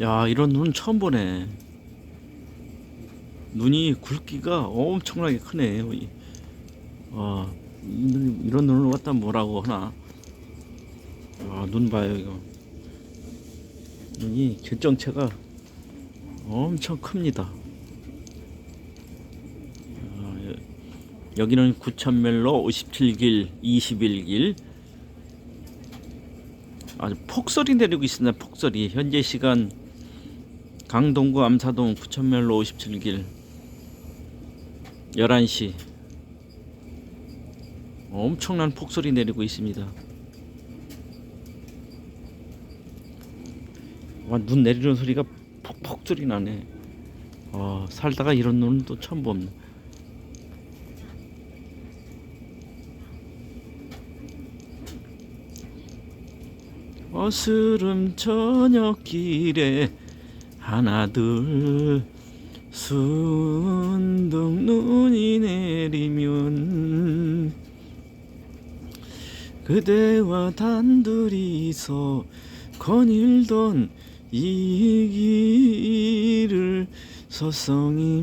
야 이런 눈 처음 보네. 눈이 굵기가 엄청나게 크네. 눈- 이런 눈을 갖다 뭐라고 하나. 아 눈 봐요 이거. 눈이 결정체가 엄청 큽니다. 아, 여- 여기는 구천멜로 57길 21길 아주 폭설이 내리고 있습니다. 폭설이 현재 시간 강동구 암사동 구천멜로 57길 11시 엄청난 폭설이 내리고 있습니다. 와, 눈 내리는 소리가 폭폭 소리 나네. 어, 살다가 이런 눈은 또 처음 봅니다. 어스름 저녁길에 하나 둘 순둥 눈이 내리면 그대와 단둘이서 거닐던 이 길을 서성입니다.